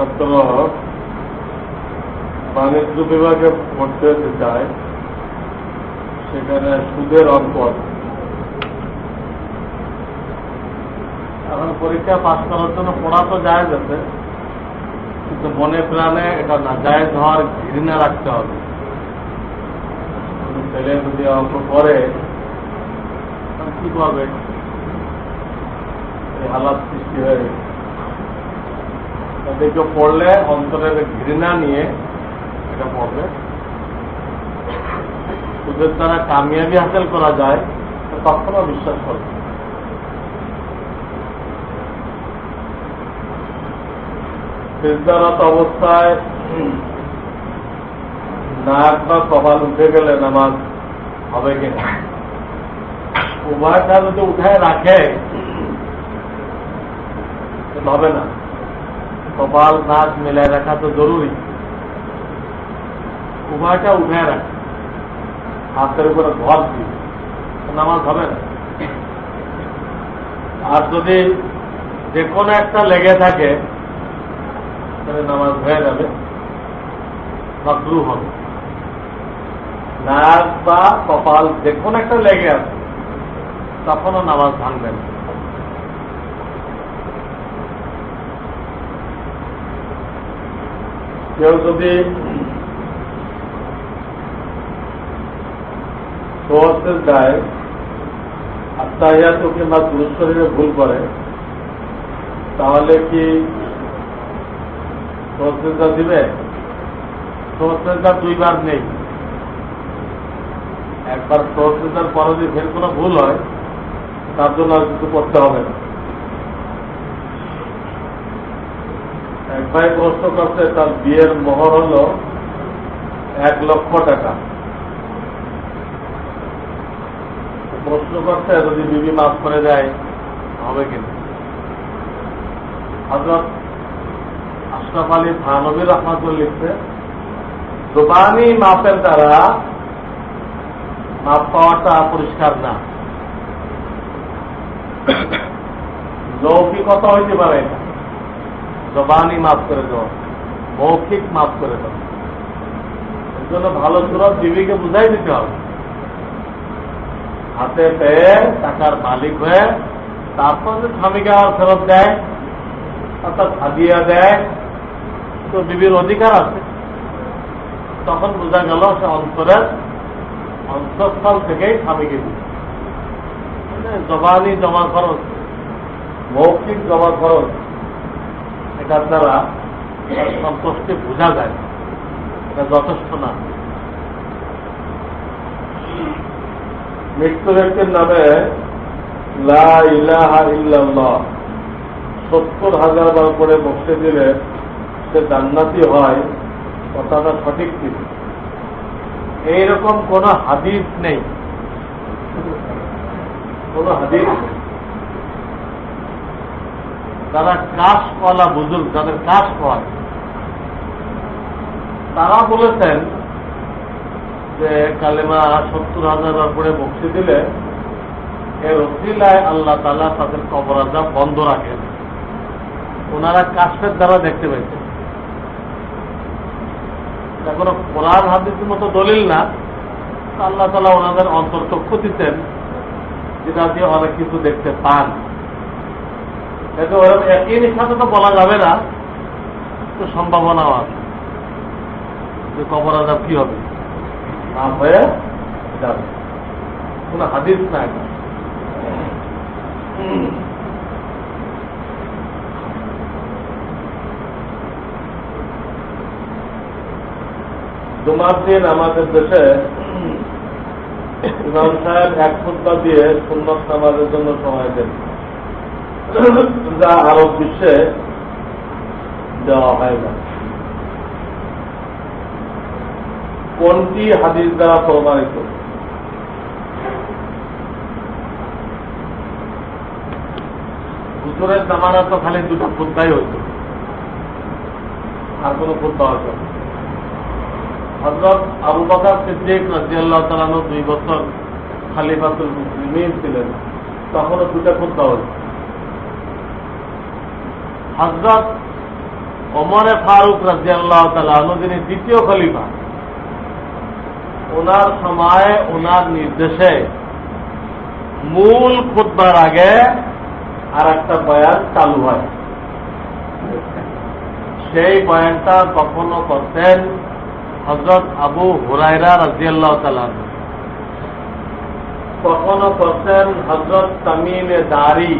ছাত্র বাণিজ্য বিভাগে ভর্তি হতে চায়, সেখানে সুদের অঙ্ক এখন পরীক্ষা পাশ করার জন্য পড়া তো যায় যাচ্ছে কিন্তু মনে প্রাণে এটা না যায় হওয়ার ঘৃণা রাখতে হবে। ছেলে যদি অঙ্ক করে কি করবে হালাত সৃষ্টি হয়ে গেছে। তাদেরকে পড়লে অন্তরের ঘৃণা নিয়ে এটা পড়বে। সুদের দ্বারা কামিয়াবি হাসিল করা যায় তো কখনো বিশ্বাস করবে না। সিজদারত অবস্থায় নাক বা কপাল উঠে গেলে নামাজ হবে কিনা উভয়টা যদি উঠায় রাখে হবে না। কপাল নাক মেলায় রাখা তো জরুরি। উভয়টা উঠায় রাখে। হাতের উপরে ঘর দিয়ে নামাজ হবে না। আর যদি যে কোনো একটা লেগে থাকে, তাহলে নামাজ হয়ে যাবে। মাকরু হবে। নাক বা কপাল যে কোনো একটা লেগে আছে, তখনও নামাজ ভাঙবে না। কেউ যদি আত্মাহিয়াত কিংবা দুরুশরীরে ভুল করে, তাহলে কি সোয়াসেজা দিবে? সোয়াসেজা দুইবার নেই। একবার সোয়াসেজার পরে যদি ফের কোনো ভুল হয়, তার জন্য আর কিছু করতে হবে না। এক ভাই প্রশ্ন করছে, তার বিয়ের মোহর হল এক লক্ষ টাকা। প্রশ্ন করছে, যদি বিবি মাফ করে দেয়, হবে কিনা হজরত আশরাফ আলী থানবির রহমাতুল লিখছে, জোবানি মাপের দ্বারা মাপ পাওয়াটা পরিষ্কার না। লৌকিকতা হইতে পারে এটা জবানি মাফ করে দেওয়া মৌখিক মাফ করে দেওয়া এর জন্য ভালো সুরত বিবিকে বুঝাই দিতে হবে। হাতে পেয়ে টাকার মালিক হয়ে তারপর যে স্বামীকে আর ফেরত দেয় অর্থাৎ হাদিয়া দেয়, তো বিবির অধিকার আছে। তখন বোঝা গেল সে অন্তরের অন্তঃস্থল থেকেই স্বামীকে মানে জবানি জমা খরচ, মৌখিক জমা খরচ এটার দ্বারা তার সন্তুষ্টি বোঝা যায়। এটা যথেষ্ট না। মৃত্যু ব্যক্তির নামে সত্তর হাজার বার করে বসে দিলে সে জান্নাতি হয়, কথাটা সঠিক কি? এইরকম কোন হাদিস নেই। কোন হাদিস? নেই। যারা কাশ কলা বুজুর্গ, যাদের কাশ হয় তারা বলেছেন যে কালেমা সত্তর হাজার করে বক্সি দিলে এর অসিলায় আল্লাহ তালা তাদের কবর আজাব বন্ধ রাখেন। ওনারা কাশের দ্বারা দেখতে পেয়েছেন এটা কোনো কোরআন হাদিসের মতো দলিল না। আল্লাহ তালা ওনাদের অন্তর্চক্ষু দিতেন, যেটা দিয়ে অনেক কিছু দেখতে পান। একই তো বলা যাবে না, তো সম্ভাবনাও আছে যে কবর আজাব কি হবে? না হয়ে যাবে। কোন হাদিস না দিন আমাদের দেশে ইমাম সাহেব এক ফুটবা দিয়ে সুন্নত নামাজের জন্য সময় দেন। যা আরব বিশ্বে দেওয়া হয় না। কোনটি হাদিস দ্বারা প্রমাণিত? হুজুরের জামানা তো খালি দুটো খুদ্াই হইত। আর কোনো। হজরত আবু বকর সিদ্দিক রাজিয়াল্লাহ তালানো দুই বছর খালিফাতুল মুসলিমিন ছিলেন। তখনও দুটা খুদ্া হইত। হজরত ওমরে ফারুক রাজিয়াল্লাহ তালা যিনি দ্বিতীয় খলিফা ওনার সময় ওনার নির্দেশে মূল খুতবার আগে আর একটা বয়ান চালু হয়। সেই বয়ানটা কখনো করতেন হজরত আবু হুরাইরা রাজিয়াল্লাহ তালান কখনো করতেন হজরত তামিমে দারি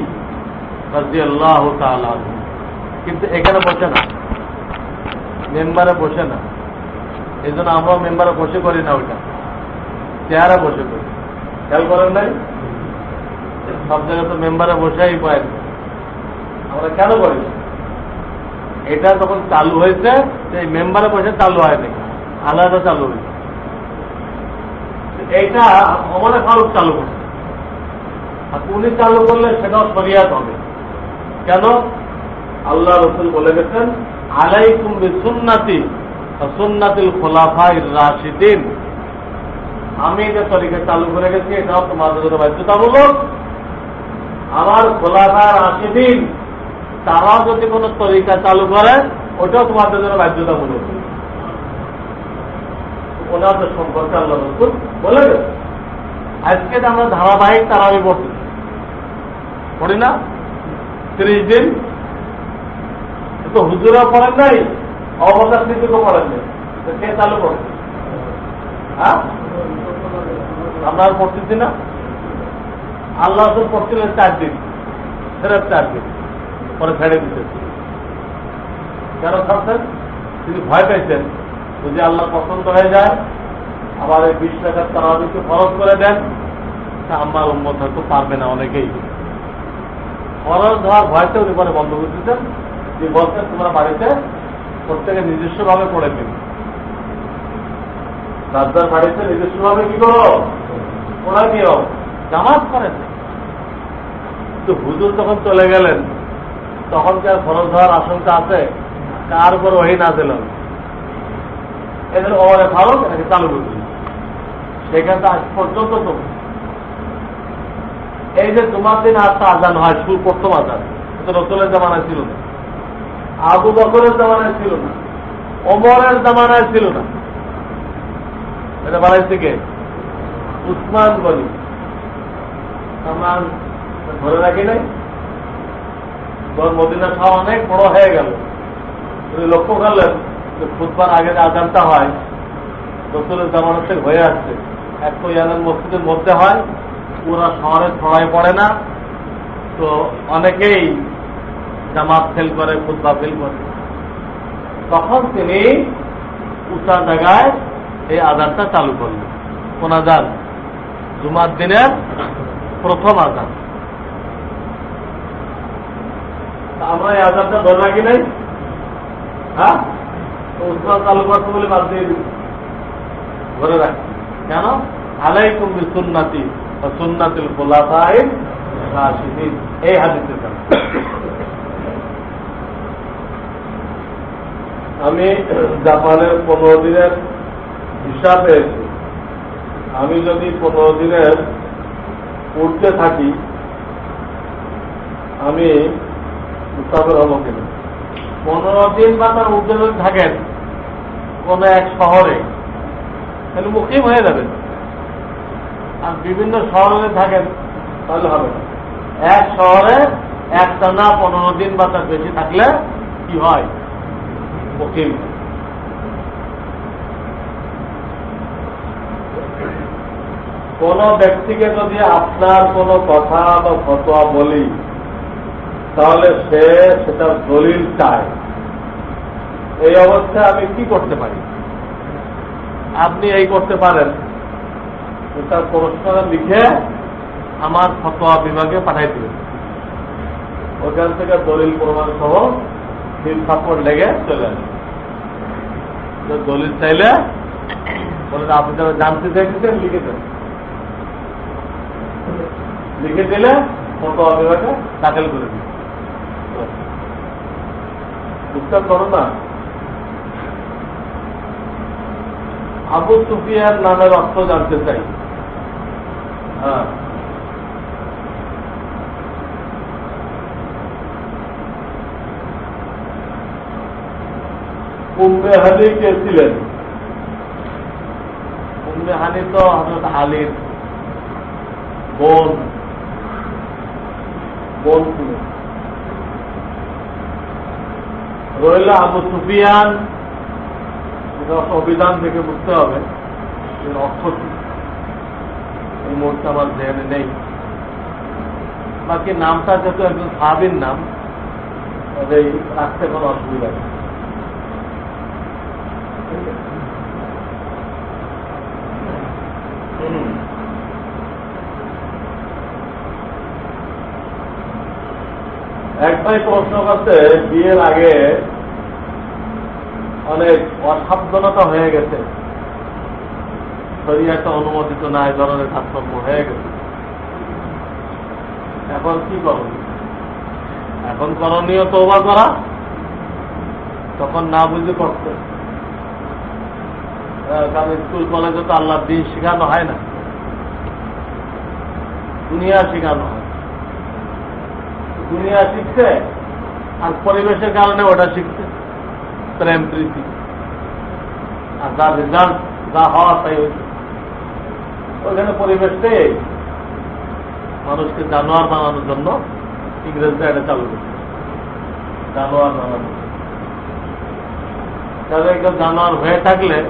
রাজিয়াল্লাহ তালান কিন্তু এখানে বসে না। মেম্বারে বসে না। এই জন্য আমরা মেম্বারে বসে করি না ওইটা। চেয়ারে বসে করি। খেয়াল করেন নাই? সব জায়গায় তো মেম্বারে বসেই পায় আমরা কেন করি এটা যখন চালু হয়েছে এই মেম্বারে বসে চালু হয়নি আলাদা চালু হয়েছে। এইটা অমরে ফারুক চালু করছে। আর উনি চালু করলে সেটাও শরিয়াত হবে। কেন? আল্লাহ রসুল বলে গেছেন, আলাইকুম সুন্নাতি সুন্নাতিল খোলাফাই রাশিদিন। আমি যে তরিকে চালু করে গেছি, এটাও তোমাদের জন্য বাধ্যতামূলক। আমার খোলাফা রাশিদিন তারা যদি কোনো তরিকা চালু করে, ওটাও তোমাদের জন্য বাধ্যতামূলক। ওনাদের সম্পর্কে আল্লাহ রসুল বলে গেছে আজকে আমরা ধারাবাহিক তারা আমি পড়ি না? ত্রিশ দিন তো হুজুরা পড়েন নাই? অবকাশ নীতিকেও পড়েন নাই। কে চালু করছে হ্যাঁ? আমরা পড়তেছি না। আল্লাহ পড়ছিলেন চার দিন। ফেরত চার দিন। পরে ছেড়ে দিতেছে কেন ছাড়ছেন? তিনি ভয় পাইছেন যদি আল্লাহ পছন্দ হয়ে যায়, আবার এই বিশ টাকার তারাবিকে খরচ করে দেন, তা আমার উন্মত হয়তো পারবে না অনেকেই। খরচ হওয়ার ভয়তে উনি পরে বন্ধ করে দিতেন। যে বলছেন তোমরা বাড়িতে প্রত্যেকে নিজস্বভাবে পড়ে দিন রাজ্যার বাড়িতে নিজস্বভাবে কি করো? পড়া দিও। জামাত করেন কিন্তু হুজুর যখন চলে গেলেন, তখন কি আর খরচ হওয়ার আশঙ্কা আছে? কার উপর ওই না দিলেন এদের ওভারে ফারুক এটাকে চালু করে দিল সেখানে আজ পর্যন্ত তো এই যে তোমার দিন আটটা আজান হয় সুর প্রথম আজান। এটা রসুলের জামানায় ছিল না। আবু বকরের জামানায় ছিল না। অমরের জামানায় ছিল না। এটা বানাইছে কে উসমান আমরা ধরে রাখি নাই। মদিনা খাওয়া অনেক বড় হয়ে গেল। তুমি লক্ষ্য করলেন যে খুদবার আগে যে হয়, রসুলের জামানা থেকে হয়ে আসছে। এক তো ইয়াদের মসজিদের মধ্যে হয়, পুরা শহরে ছড়াই পড়ে না। তো অনেকেই জামাত ফেল করে খুদ্া ফেল করে। তখন তিনি উঁচা জায়গায় এই আজানটা চালু করলেন। কোন আজান? জুমার দিনের প্রথম আজান। আমরা এই আজানটা ধরে রাখি নাই? হ্যাঁ? চালু করতে বলে বাদ দিয়ে দিই ধরে রাখি কেন? আলাইকুম সুন্নাতি সুন্নাতিল খোলাফাই এই হাদিসের কারণে আমি জাপানের পনেরো দিনের হিসাব পেয়েছি। আমি যদি পনেরো দিনের উঠতে থাকি, আমি মুসাফের হব কিনা পনেরো দিন বা তার উঠতে যদি থাকেন কোন এক শহরে, তাহলে মুখিম হয়ে যাবেন। আর বিভিন্ন শহরে থাকেন, তাহলে হবে না। এক শহরে একটানা পনেরো দিন বা তার বেশি থাকলে কি হয়? মুখিম কোন ব্যক্তিকে যদি আপনার কোনো কথা বা ফতোয়া বলি, তাহলে সে সেটার দলিল চায়। এই অবস্থায় আমি কি করতে পারি? আপনি এই করতে পারেন। তার প্রশ্নটা লিখে আমার ফতোয়া বিভাগে পাঠাই দিবেন। ওখান থেকে দলিল প্রমাণ সহ তিন থাপ্পড় লেগে চলে আসে তো দলিল চাইলে বলে আপনি যারা জানতে চাইছেন লিখে দেন। লিখে দিলে ফতোয়া বিভাগে দাখিল করে দিন বুঝতে করো না? আবু সুফিয়ার নামের অর্থ জানতে চাই। হ্যাঁ। উম্মে হানি কে ছিলেন? উম্মে হানি তো হজরত আলীর বোন। বোন ছিলেন রইল আবু সুফিয়ান। অভিধান থেকে বুঝতে হবে অর্থ এই মুহূর্তে আমার জেনে নেই। বাকি নামটা যেহেতু একজন সাহাবির নাম রাখতে কোনো অসুবিধা নেই। এক ভাই প্রশ্ন করতে বিয়ের আগে অনেক অসাবধানতা হয়ে গেছে। শরীয়তে অনুমোদিত না এই ধরনের কাজকর্ম হয়ে গেছে। এখন কি করণীয় এখন করণীয় তৌবা করা, তখন না বুঝে করতে। কারণ স্কুল কলেজে তো আল্লাহর দিন শেখানো হয় না। দুনিয়া শেখানো হয়। দুনিয়া শিখছে, আর পরিবেশের কারণে ওটা শিখছে। প্রেম, প্রীতি। আর যার রেজাল্ট যা হওয়া তাই হয়েছে। ওইখানে পরিবেশটাই মানুষকে জানোয়ার বানানোর জন্য ইংরেজরা এটা চালু করছে। জানোয়ার বানানো তাহলে একদম জানোয়ার হয়ে থাকলে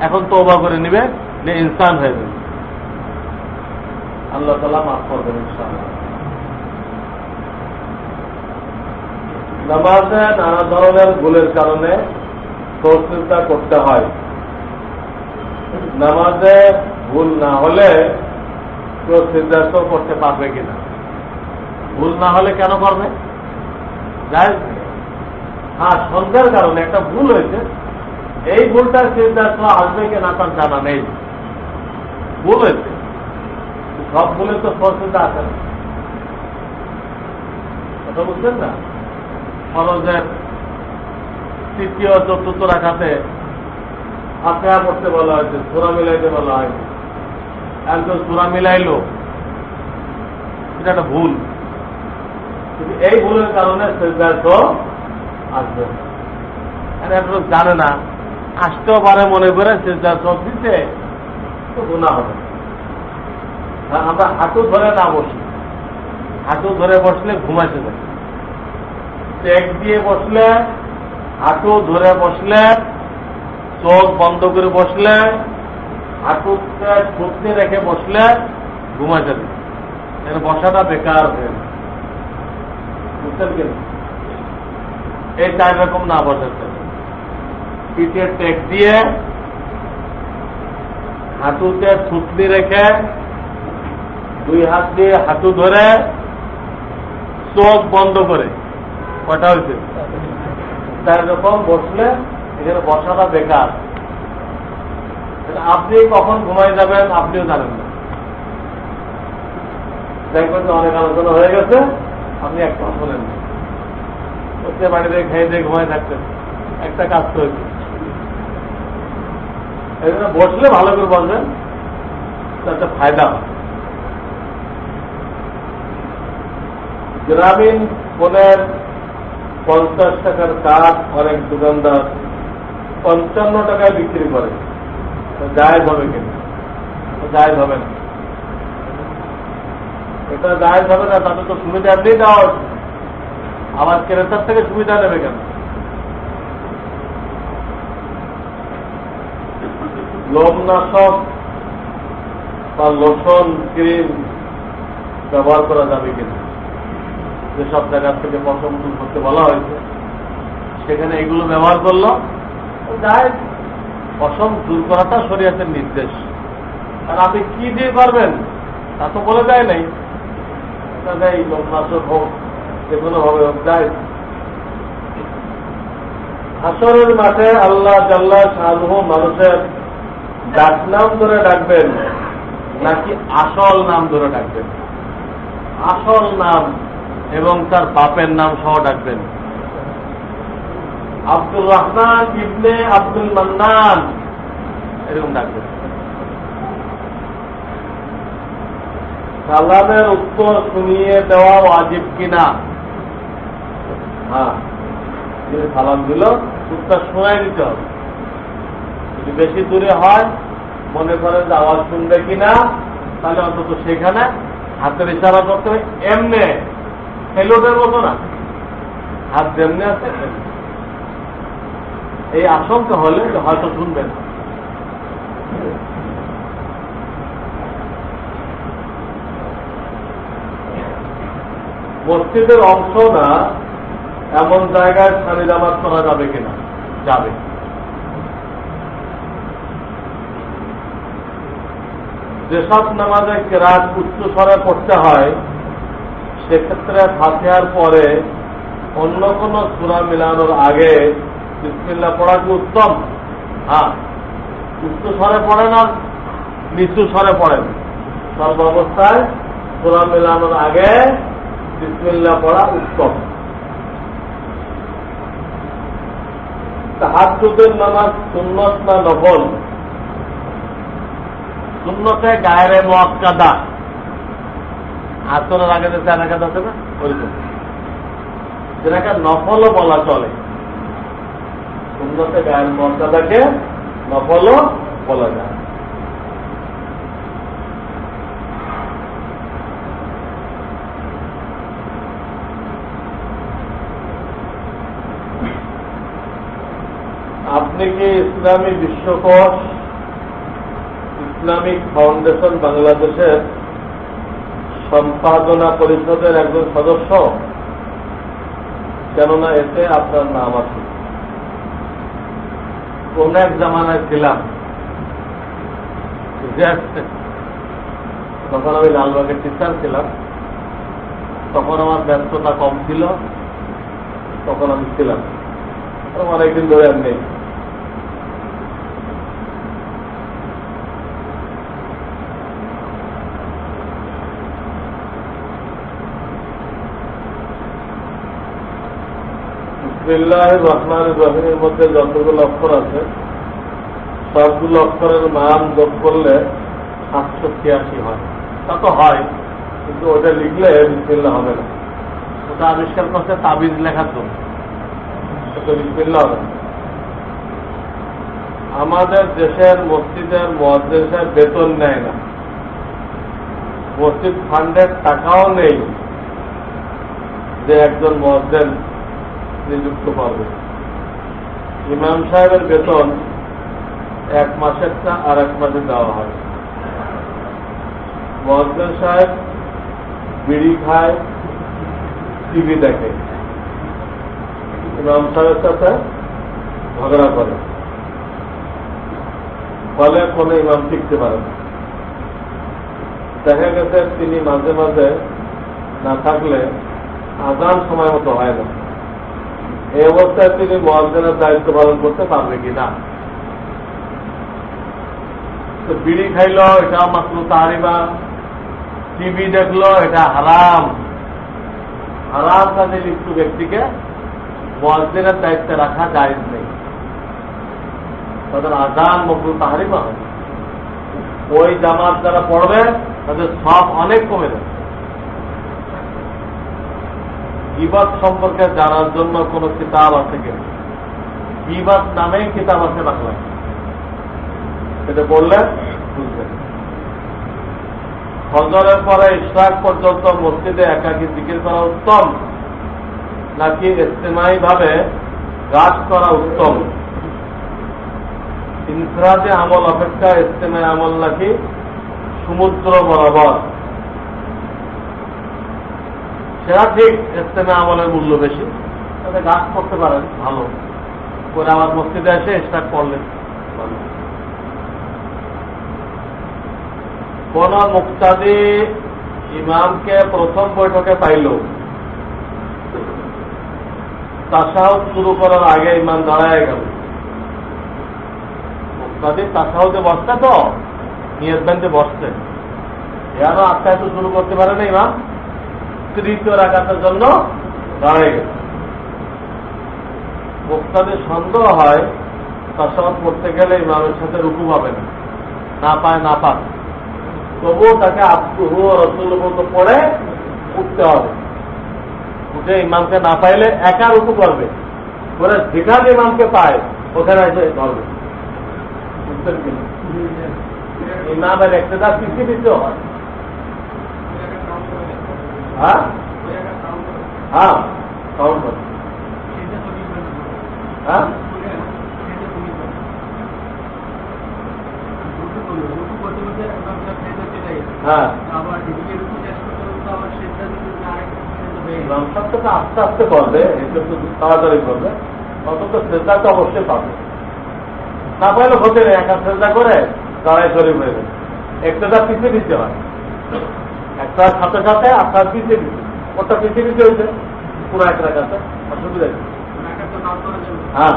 এখন তৌবা করে নিবে যে ইনসান হয়ে যাবে। আল্লাহ তালা মাফ করবেন নামাজে নানা ধরনের ভুলের কারণে প্রস্তুতা করতে হয়। নামাজে ভুল না হলে কেউ সিদ্ধান্ত করতে পারবে কিনা? ভুল না হলে কেন করবে? যাই হ্যাঁ সন্ধ্যার কারণে একটা ভুল হয়েছে এই ভুলটার সিদ্ধান্ত আসবে কিনা তার জানা নেই। ভুল হয়েছে সব ভুলে তো স্পষ্টতা আসে না। কথা বুঝছেন না? ফরজের তৃতীয়, চতুর্থ রাখাতে আফেয়া করতে বলা হয়েছে, সুরা মিলাইতে বলা হয়েছে। একজন সুরা মিলাইলো, এটা একটা ভুল। কিন্তু এই ভুলের কারণে সিদ্ধান্ত আসবে না। আর জানে না আসতেও পারে মনে করে সিদ্ধান্ত দিতে, তো গুণা হবে। আমরা হাঁটু ধরে না বসি। হাঁটু ধরে বসলে ঘুমাইতে যায় টেক দিয়ে বসলে, হাঁটু ধরে বসলে, চোখ বন্ধ করে বসলে হাঁটুতে ঠুকতে রেখে বসলে ঘুমা যাবে এর বসাটা বেকার হয়ে কিনা এই চার রকম না বসাতে। পিঠে টেক দিয়ে হাঁটুতে থুতনি রেখে দুই হাত দিয়ে হাঁটু ধরে চোখ বন্ধ করে। কটা হয়েছে? চার রকম বসলে, এখানে বসাটা বেকার। আপনি কখন ঘুমাই যাবেন, আপনিও জানেন না। দেখবেন অনেক আলোচনা হয়ে গেছে, আপনি একটা শোনেন না বাড়িতে খেয়ে দিয়ে ঘুমাই থাকতেন। একটা কাজ তো জন্য বসলে ভালো করে বসবেন, তাতে ফায়দা হয় গ্রামীণ ফোনের পঞ্চাশ টাকার কাঠ অনেক দোকানদার পঞ্চান্ন টাকায় বিক্রি করে। জায়জ হবে কিনা? জায়জ হবে না। এটা জায়জ হবে না তাদের তো সুবিধা এমনি দেওয়া আবার ক্রেতার থেকে সুবিধা নেবে কেন? লোমনাশক বা লোশন ক্রিম ব্যবহার করা যাবে কিনা? যেসব জায়গার থেকে পশম দূর করতে বলা হয়েছে, সেখানে এগুলো ব্যবহার করল। যায় পশম দূর করাটা শরীয়তের নির্দেশ। আর আপনি কি দিয়ে পারবেন তা তো বলে দেয় নাই। এটা দেয় লোকনাশক হোক যে কোনো ভাবে হোক যায় হাসরের মাঠে আল্লাহ জাল্লা শাহরুহ মানুষের ডাক নাম ধরে ডাকবেন নাকি আসল নাম ধরে ডাকবেন? আসল নাম এবং তার বাপের নাম সহ ডাকবেন। আব্দুল রহমান ইবনে আব্দুল মান্নান এরকম ডাকবেন। সালামের উত্তর শুনিয়ে দেওয়া ওয়াজিব কিনা? হ্যাঁ সালাম দিল, উত্তর শোনাই দিতে হবে। যদি বেশি দূরে হয়, মনে করেন যে আওয়াজ শুনবে কিনা, তাহলে অন্তত সেখানে হাতের ইশারা করতে হবে। এমনে সেলোটের মতো না। হাত যেমনি আছে এই আশঙ্কা হলে হয়তো শুনবেন মসজিদের অংশ না, এমন জায়গায় সারি জামাত করা যাবে কিনা? যাবে। যেসব নামাজে কেরাত উচ্চ স্বরে পড়তে হয়, সেক্ষেত্রে ফাতিহার পরে অন্য কোন সুরা মিলানোর আগে বিসমিল্লা পড়া কি উত্তম? হ্যাঁ উচ্চ স্বরে পড়েন আর নিচু স্বরে পড়েন সর্ব অবস্থায় সুরা মিলানোর আগে বিসমিল্লা পড়া উত্তম। তাহাজুদের নামাজ সুন্নত না নফল? সুন্নতে গায়ের মক্কাদা আসরের আগে যে চার রাখাত আছে না, ওইরকম। যেটাকে নফলও বলা চলে। সুন্নতে গায়ের মর্যাদাকে নফলও বলা যায়। আপনি কি ইসলামী বিশ্বকোষ ইসলামিক ফাউন্ডেশন বাংলাদেশের সম্পাদনা পরিষদের একজন সদস্য, কেননা এতে আপনার নাম আছে। কোন এক জামানায় ছিলাম। তখন আমি লালবাগের টিচার ছিলাম। তখন আমার ব্যস্ততা কম ছিল, তখন আমি ছিলাম। অনেকদিন ধরে আমি নেই। রহমান মধ্যে যতগুলো অক্ষর আছে, সবগুলো অক্ষরের যোগ করলে সাতশো ছিয়াশি হয়। তা তো হয়, কিন্তু ওটা লিখলে বিসমিল্লা হবে না। ওটা আবিষ্কার করছে তাবিজ লেখার জন্য। আমাদের দেশের মসজিদের মহাদেশের বেতন নেয় না। মসজিদ ফান্ডের টাকাও নেই যে একজন মহাদেন নিযুক্ত পারবে। ইমাম সাহেবের বেতন এক মাসেরটা আর এক মাসে দেওয়া হয়। মহাজন সাহেব বিড়ি খায়, টিভি দেখে। ইমাম সাহেবের সাথে ঝগড়া করে। ফলে কোনো ইমাম টিকতে পারে না। দেখা গেছে তিনি মাঝে মাঝে না থাকলে আজান সময় মতো হয় না। এই অবস্থায় তিনি মহাজনের দায়িত্ব পালন করতে পারবে কিনা? বিড়ি খাইল, এটা মাত্র তাহারিমা। টিভি দেখল, এটা হারাম। হারাম কাজে লিপ্ত ব্যক্তিকে মহাজনের দায়িত্বে রাখা যায় নেই। তাদের আজান মকরু তাহারিমা হবে। ওই জামাত যারা পড়বে, তাদের সব অনেক কমে যাবে। গিবাদ সম্পর্কে জানার জন্য কোন কিতাব আছে কিনা গিবাদ নামেই কিতাব আছে বাংলায়। সেটা বললে বুঝবেন ফজরের পরে ইশরাক পর্যন্ত মসজিদে একাকি জিকির করা উত্তম, নাকি ইস্তেমাই ভাবে গাছ করা উত্তম? ইনফরাজে আমল অপেক্ষা, ইস্তেমাই আমল নাকি সমুদ্র বরাবর? সেটা ঠিক ইস্তেমে আমলের মূল্য বেশি। তাতে গাছ করতে পারেন, ভালো। করে আমার মসজিদে এসে স্টার্ট করলেন কোন মুক্তাদি ইমামকে প্রথম বৈঠকে পাইল। তাসাহুদ শুরু করার আগে ইমাম দাঁড়ায় গেল। মুক্তাদি তাসাহুদে বসতে তো নিয়ত ব্যান্ডে বসছে। এখানে আত্মায় তো শুরু করতে পারে না ইমাম? তৃতীয় রাখাতের জন্য সন্দেহ হয় তার পড়তে গেলে ইমামের সাথে রুকু পাবে না। না পায়, না পাক। তবুও তাকে আব্দুহু রসুল পড়ে উঠতে হবে। উঠে ইমামকে না পাইলে একা রুকু করবে। করে যেখানে ইমামকে পায়, ওখানে এসে ধরবে। ইমামের একটা পিছিয়ে হয় হ্যাঁ। হ্যাঁ? হ্যাঁ হ্যাঁ? তো আস্তে আস্তে করবে তো তাড়াতাড়ি করবে। অন্তত শ্রদ্ধাটা অবশ্যই পাবে। না পাইলে হতে নেই একা শ্রদ্ধা করে তারাই শরীর হয়ে যাবে। একটা পিছিয়ে দিতে হয়। একটা সাথে সাথে আপনার পিছিয়ে দিতে ওটা পিছিয়ে দিতে হয়েছে। পুরো একটা কাছে অসুবিধা হ্যাঁ।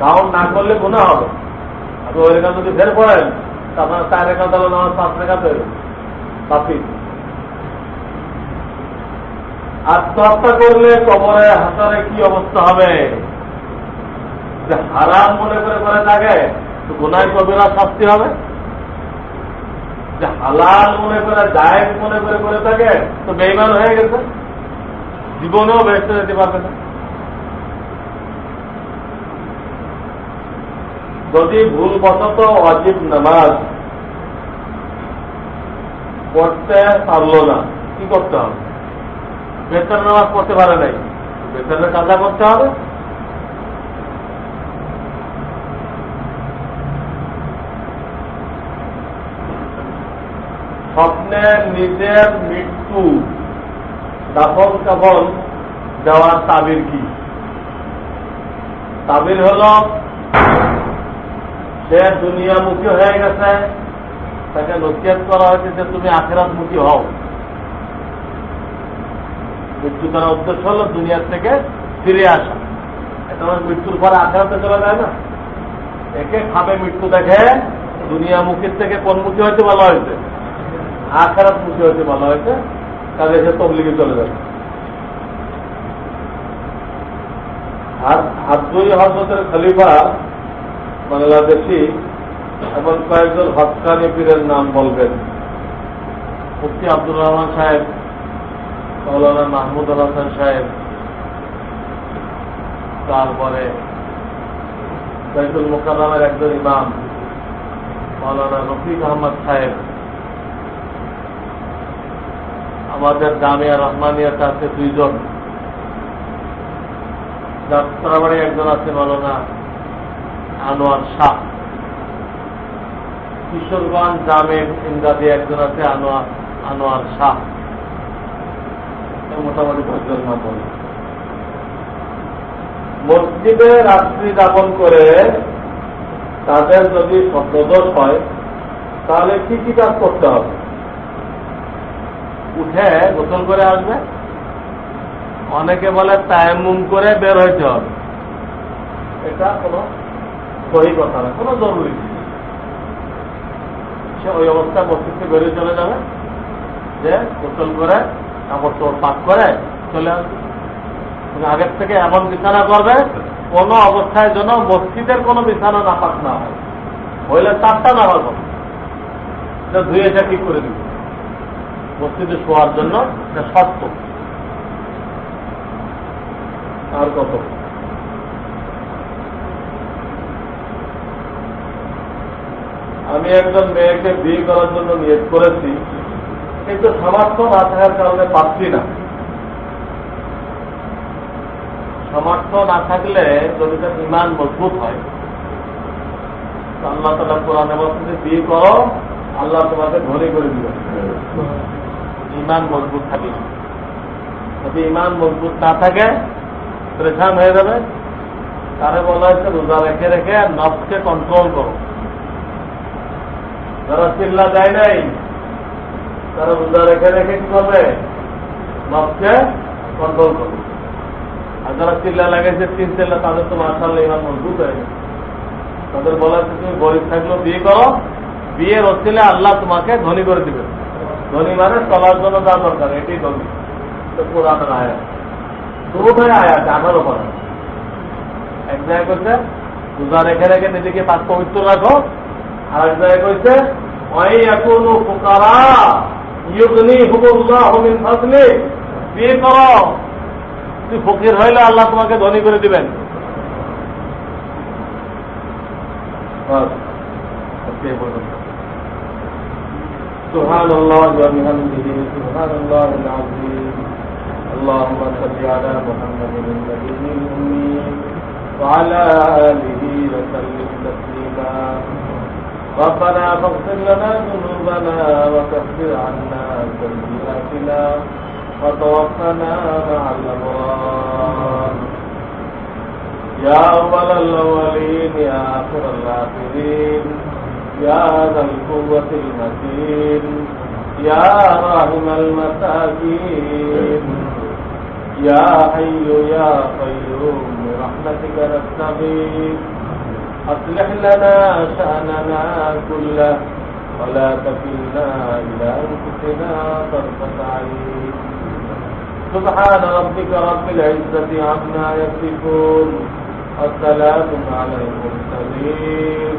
কাউন্ট না করলে গুণা হবে। আপনি ওই রেখা যদি ফের পড়েন তারপরে চার রেখা তাহলে না পাঁচ রেখা তো পাপি আত্মহত্যা করলে কবরে হাসারে কি অবস্থা হবে? যে হারাম মনে করে করে থাকে তো গুনায় কবিরা শাস্তি হবে? যে হালাল মনে করে জায়েজ মনে করে করে থাকে, তো বেইমান হয়ে গেছে। জীবনেও বেসতে যেতে পারবে না। যদি ভুলবশত অজিব নামাজ পড়তে পারল না, কি করতে হবে? বেতন নামাজ পড়তে পারে নাই। বেতনের কাজা করতে হবে। স্বপ্নে নিজের মৃত্যু দাফন কাফন দেওয়ার তাবির কি? তাবির হল, সে দুনিয়ামুখী হয়ে গেছে, তাকে নসিহত করা হয়েছে যে তুমি আখেরাতমুখী হও। মৃত্যু করার উদ্দেশ্য হল দুনিয়ার থেকে ফিরে আসা। এটা মৃত্যুর পরে আখেরাতে চলে যায় না। একে খাবে মৃত্যু দেখে দুনিয়ামুখীর থেকে কোন মুখী হয়েছে বলা হয়েছে। আখেরাত মুখী হয়েছে বলা হয়েছে তাহলে এসে তবলিগে চলে যাবে। হাজুই হজরতের খলিফা, বাংলাদেশি, এমন কয়েকজন হকানি পীরের নাম বলবেন। মুফতি আব্দুর রহমান সাহেব মৌলানা মাহমুদ হাসান সাহেব, তারপরে বাইতুল মোকামের একজন ইমাম মৌলানা রফিক আহমদ সাহেব। আমাদের জামিয়া রহমানিয়াতে আছে দুইজন। যাত্রাবাড়ি একজন আছে মৌলানা আনোয়ার শাহ। কিশোরগঞ্জ জামের ইন্দাদি একজন আছে আনোয়ার আনোয়ার শাহ। মোটামুটি পাঁচজন নাম মসজিদে রাত্রি যাপন করে তাদের যদি শব্দদোষ হয়, তাহলে কি কি কাজ করতে হবে? উঠে গোসল করে আসবে। অনেকে বলে তায়ামুম করে বের হইতে হবে। এটা কোনো সহি কথা না, কোনো জরুরি সে ওই অবস্থায় মস্তিষ্কে বেরিয়ে চলে যাবে। যে গোসল করে, কাপড় চোর পাক করে চলে আসবে। আগের থেকে এমন বিছানা করবে, কোন অবস্থায় যেন মসজিদের কোনো বিছানা নাপাক না হয়। হইলে চারটা নামাজ হবে। ধুয়ে ঠিক করে দিবে। মসজিদে শোয়ার জন্য এটা শর্ত। আর কত? আমি একজন মেয়েকে বিয়ে করার জন্য নিয়োগ করেছি, কিন্তু সামর্থ্য না থাকার কারণে পাচ্ছি না। সামর্থ্য না থাকলে যদি তার ইমান মজবুত হয়। আল্লাহ তালা কোরআনে বলছে বিয়ে করো, আল্লাহ তোমাকে ধরে করে দিবে ইমান মজবুত থাকলে যদি ইমান মজবুত না থাকে পরেশান হয়ে যাবে। তারে বলা হয়েছে, রোজা রেখে রেখে নফকে কন্ট্রোল করো। যারা চিল্লা দেয় নাই, তারা রোজা রেখে রেখে কি করবে? নফকে কন্ট্রোল করবে। আর যারা চিল্লা লাগাইছে, তিন চিল্লা, তাদের তো মাসাল্লাহ ইমান মজবুত হয়ে তাদের বলা হচ্ছে তুমি গরিব থাকলেও বিয়ে করো। বিয়ের হচ্ছিলে আল্লাহ তোমাকে ধনী করে দিবে ধনী মানে চলার জন্য যা দরকার এটি ধনী। তো পুরাতন আয়াত। দুটোই আয়াত আমারও করা। এক জায়গায় করছে রোজা রেখে রেখে নিজেকে পাক পবিত্র রাখো আর এক জায়গায় কইছে ওই ফকির হইলে আল্লাহ তোমাকে ধনী করে দিবেন। سبحان الله وبحمده سبحان الله العظيم. اللهم صل على محمد النبي الأمي وعلى آله وسلم تسليما. ربنا فاغفر لنا ذنوبنا وكفر عنا سيئاتنا وتوفنا مع الأبرار. يا أول الأولين يا آخر الآخرين. يا ذا القوة المتين يا راحم المساكين. يا حي يا قيوم برحمتك نستغيث. أصلح لنا شأننا كله ولا تكلنا إلى أنفسنا طرفة عين. سبحان ربك رب العزة عما يصفون والسلام على المرسلين.